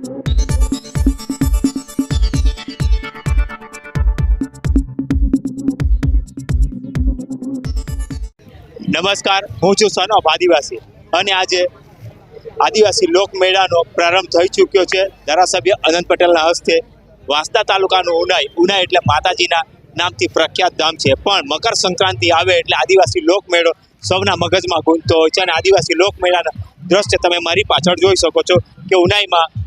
નમસ્કાર, હું છું સનોફ આદિવાસી અને આજે આદિવાસી લોકમેળાનો પ્રારંભ થઈ ચૂક્યો છે. ધારાસભ્ય અનંત પટેલના હસ્તે વાંસદા તાલુકાનું ઉનાઈ ઉનાઈ એટલે માતાજીના નામથી પ્રખ્યાત ધામ છે. પણ મકર સંક્રાંતિ આવે એટલે આદિવાસી લોકમેળો સૌના મગજમાં ગુંજતો હોય છે અને આદિવાસી લોકમેળાના દ્રશ્ય તમે મારી પાછળ જોઈ શકો છો કે ઉનાઈમાં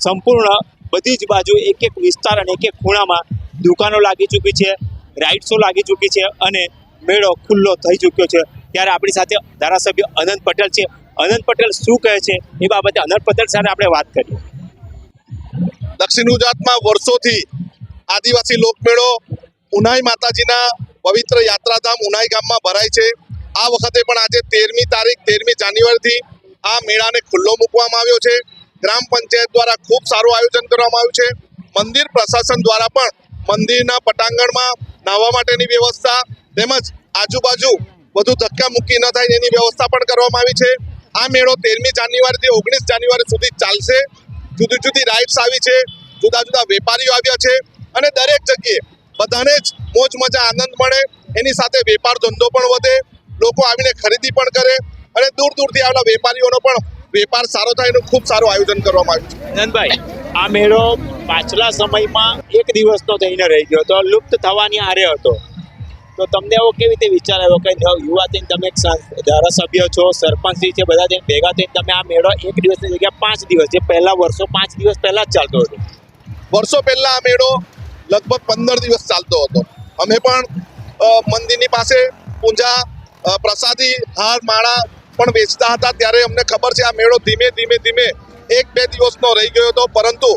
સંપૂર્ણ બધી જ બાજુ એક એક વિસ્તાર અને એક એક ખૂણામાં દુકાનો લાગી ચૂકી છે રાઇડ્સો લાગી ચૂકી છે અને મેળો ખુલ્લો થઈ ચૂક્યો છે. ત્યારે આપણી સાથે ધારાસભ્ય અનંત પટેલ છે. અનંત પટેલ શું કહે છે? એ બાબતે અનંત પટેલ સાથે આપણે વાત કરીએ. દક્ષિણ ગુજરાતમાં વર્ષોથી આદિવાસી લોકમેળો ઉનાઈ માતાજીના પવિત્ર યાત્રાધામ ઉનાઈ ગામમાં ભરાય છે. આ વખતે પણ આજે તેરમી તારીખ, તેરમી જાન્યુઆરીથી આ મેળાને ખુલ્લો મૂકવામાં આવ્યો છે. ગ્રામ પંચાયત દ્વારા ખૂબ સારું આયોજન કરવામાં આવ્યું છે. મંદિર પ્રશાસન દ્વારા પણ મંદિરના પટાંગણમાં નાહવા માટેની વ્યવસ્થા તેમજ આજુબાજુ વધુ ધક્કા મૂકી ન થાય એની વ્યવસ્થા પણ કરવામાં આવી છે. આ મેળો તેરમી જાન્યુઆરીથી ઓગણીસ જાન્યુઆરી સુધી ચાલશે. જુદી જુદી રાઇડ્સ આવી છે, જુદા જુદા વેપારીઓ આવ્યા છે અને દરેક જગ્યાએ બધાને જ મોજ, મજા, આનંદ મળે. એની સાથે વેપાર ધંધો પણ વધે. લોકો આવીને ખરીદી પણ કરે અને દૂર દૂરથી આવેલા વેપારીઓનો પણ વેપાર સારો થાય એનું ખૂબ સારું આયોજન કરવામાં આવ્યું છે. નંદભાઈ આ મેળો પાછલા સમયમાં એક દિવસનો થઈને રહી ગયો હતો. લુપ્ત થવાની આરે હતો. તો તમને એવો કેવી રીતે વિચાર આવ્યો કે યુવા થઈને તમે ધારાસભ્ય છો સરપંચી છે બધા થઈને ભેગા થઈને તમે આ મેળો એક દિવસની જગ્યાએ પાંચ દિવસ જે પહેલા વર્ષો પાંચ દિવસ પહેલા જ ચાલતો હતો. વર્ષો પહેલા આ મેળો લગભગ પંદર દિવસ ચાલતો હતો. અમે પણ મંદિરની પાસે પૂંજા પ્રસાદી હાર માળા પણ વેચતા હતા ત્યારે અમને ખબર છે આ મેળો ધીમે ધીમે ધીમે એક બે દિવસનો રહી ગયો હતો. પરંતુ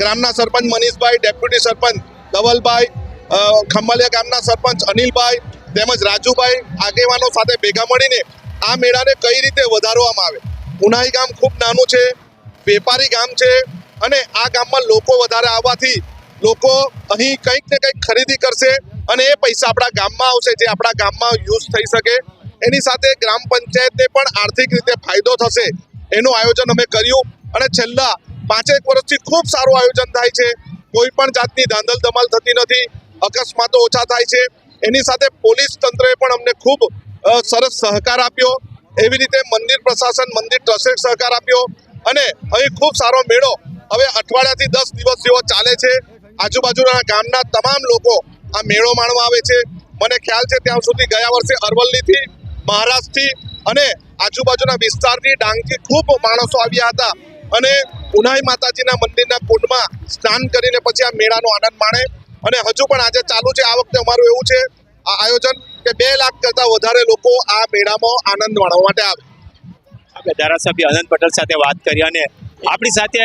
ગ્રામના સરપંચ મનીષભાઈ, ડેપ્યુટી સરપંચ ધવલભાઈ ખંભાલિયા ગામના સરપંચ અનિલભાઈ તેમજ રાજુભાઈ આગેવાનો સાથે ભેગા મળીને આ મેળાને કઈ રીતે વધારવામાં આવે? ઉનાઈ ગામ ખૂબ નાનું છે, વેપારી ગામ છે અને આ ગામમાં લોકો વધારે આવવાથી લોકો અહીં કંઈક ને કંઈક ખરીદી કરશે અને એ પૈસા આપણા ગામમાં આવશે, જે આપણા ગામમાં યુઝ થઈ શકે. એની સાથે ગ્રામ પંચાયતને પણ આર્થિક રીતે ફાયદો થશે એનું આયોજન અમે કર્યું અને છેલ્લા પાંચેક વર્ષથી ખૂબ સારું આયોજન થાય છે. કોઈ પણ જાતની ધાંધલ ધમાલ થતી નથી. અકસ્માતો ઓછા થાય છે. એની સાથે પોલીસ તંત્રએ પણ અમને ખૂબ સરસ સહકાર આપ્યો. એવી રીતે મંદિર પ્રશાસન, મંદિર ટ્રસ્ટે સહકાર આપ્યો. અને અહીં ખૂબ સારો મેળો હવે અઠવાડિયાથી દસ દિવસ જેવો ચાલે છે. આજુબાજુના ગામના તમામ લોકો આ મેળો માણવા આવે છે. મને ખ્યાલ છે ત્યાં સુધી ગયા વર્ષે અરવલ્લીથી મહારાષ્ટ્રથી અને આજુબાજુના વિસ્તારની ડાંગથી ખૂબ માણસો આવ્યા હતા. અને ઉનાઈ માતાજીના મંદિરના કુંડમાં સ્નાન કરીને પછી આ મેળાનો આનંદ માણે. અને હજુ પણ આજે ચાલુ છે. આ વખતે અમારું એવું છે, આ આયોજન કે બે લાખ કરતાં વધારે લોકો આ મેળામાં આનંદ માણવા માટે આવે. આપણે ધારાસભ્ય અનંત પટેલ સાથે વાત કરી અને આપણી સાથે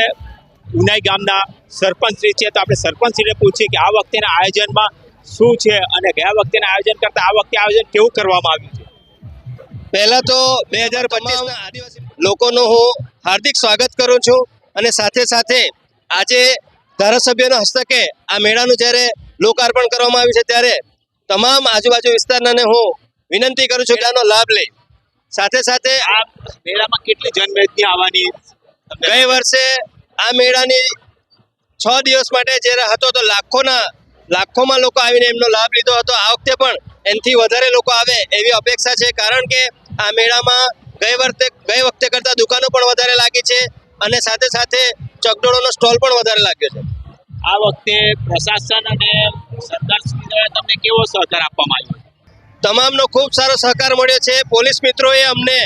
ઉનાઈ ગામના સરપંચશ્રી છે. તો આપણે સરપંચશ્રીને પૂછીએ કે આ વખતેના આયોજનમાં શું છે અને ગયા વખતેના આયોજન કરતાં આ વખતે આયોજન કેવું કરવામાં આવ્યું? પહેલા તો બે હજાર પચીસના આદિવાસી લોકોનું હું હાર્દિક સ્વાગત કરું છું અને સાથે સાથે આજે ધારાસભ્યના હસ્તકે આ મેળાનું જ્યારે લોકાર્પણ કરવામાં આવ્યું છે ત્યારે તમામ આજુબાજુ વિસ્તારનાને હું વિનંતી કરું છું કે આનો લાભ લે સાથે સાથે આ મેળામાં કેટલી જનમેદની આવવાની ગઈ વર્ષે આ મેળાની છ દિવસ માટે જ્યારે હતો તો લાખોના લાખોમાં લોકો આવીને એમનો લાભ લીધો હતો. આ વખતે પણ એનાથી વધારે લોકો આવે એવી અપેક્ષા છે. કારણ કે આ મેળામાં ગઈ વખતે ગઈ વખતે કરતાં દુકાનો પણ વધારે લાગી છે અને સાથે સાથે ચકડોળોનો સ્ટોલ પણ વધારે લાગ્યો છે. આ વખતે પ્રશાસન અને સરકાર તમને કેવો સહકાર આપવામાં આવ્યો? તમામનો ખૂબ સારો સહકાર મળ્યો છે. પોલીસ મિત્રોએ અમને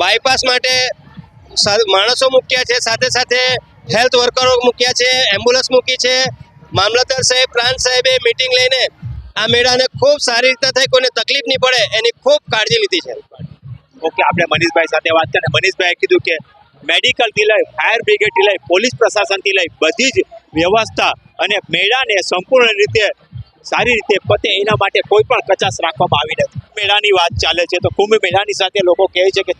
બાયપાસ માટે માણસો મૂક્યા છે. સાથે સાથે હેલ્થ વર્કરો મૂક્યા છે. એમ્બ્યુલન્સ મૂકી છે. મામલતદાર સાહેબ પ્રાંત સાહેબે મિટિંગ લઈને આ મેળાને ખૂબ સારી રીતે થાય, કોઈને તકલીફ નહીં પડે, એની ખૂબ કાળજી લીધી છે. ઓકે, આપણે મનીષભાઈ સાથે વાત કરીએ મનીષભાઈએ કીધું કે મેડિકલથી લઈ, ફાયર બ્રિગેડથી લઈ, પોલીસ પ્રશાસનથી લઈ, બધી જ વ્યવસ્થા અને મેળાને સંપૂર્ણ રીતે સારી રીતે પતે, એના માટે કોઈ પણ કચાશ રાખવામાં આવી નથી. મેળાની વાત ચાલે છે, તો કુંભ મેળાની સાથે લોકો કહે છે કે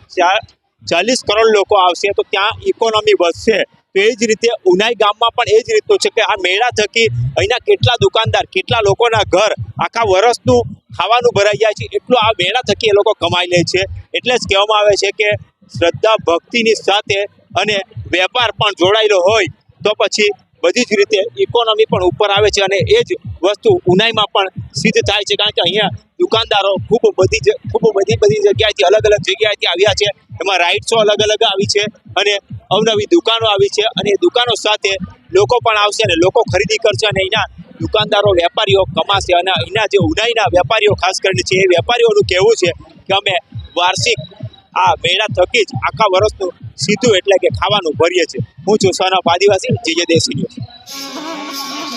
ચાલીસ કરોડ લોકો આવશે, તો ત્યાં ઇકોનોમી વધશે. તો એ જ રીતે ઉનાઈ ગામમાં પણ એ જ રીતનું છે કે આ મેળા થકી અહીંના કેટલા દુકાનદાર, કેટલા લોકોના ઘર આખા વર્ષનું ખાવાનું ભરાઈ જાય છે. એટલું આ મેળા થકી એ લોકો કમાઈ લે છે. એટલે જ કહેવામાં આવે છે કે શ્રદ્ધા ભક્તિની સાથે અને વેપાર પણ જોડાયેલો હોય તો પછી બધી જ રીતે ઇકોનોમી પણ ઉપર આવે છે અને એ જ વસ્તુ ઉનાઈમાં પણ સિદ્ધ થાય છે. કારણ કે અહીંયા દુકાનદારો ખૂબ બધી ખૂબ બધી બધી જગ્યાએથી અલગ અલગ જગ્યાએથી આવ્યા છે. એમાં રાઇડ્સો અલગ અલગ આવી છે અને અવનવી દુકાનો આવી છે અને દુકાનો સાથે લોકો પણ આવશે અને લોકો ખરીદી કરશે અને અહીંના દુકાનદારો, વેપારીઓ કમાશે અને અહીંના જે ઉનાઈના વેપારીઓ, ખાસ કરીને છે એ વેપારીઓનું કહેવું છે કે અમે વાર્ષિક આ મેળા થકી જ આખા વર્ષનું સીધું એટલે કે ખાવાનું ભરીએ છીએ. હું છું સન ઓફ આદિવાસી જે દેશી ન્યૂઝ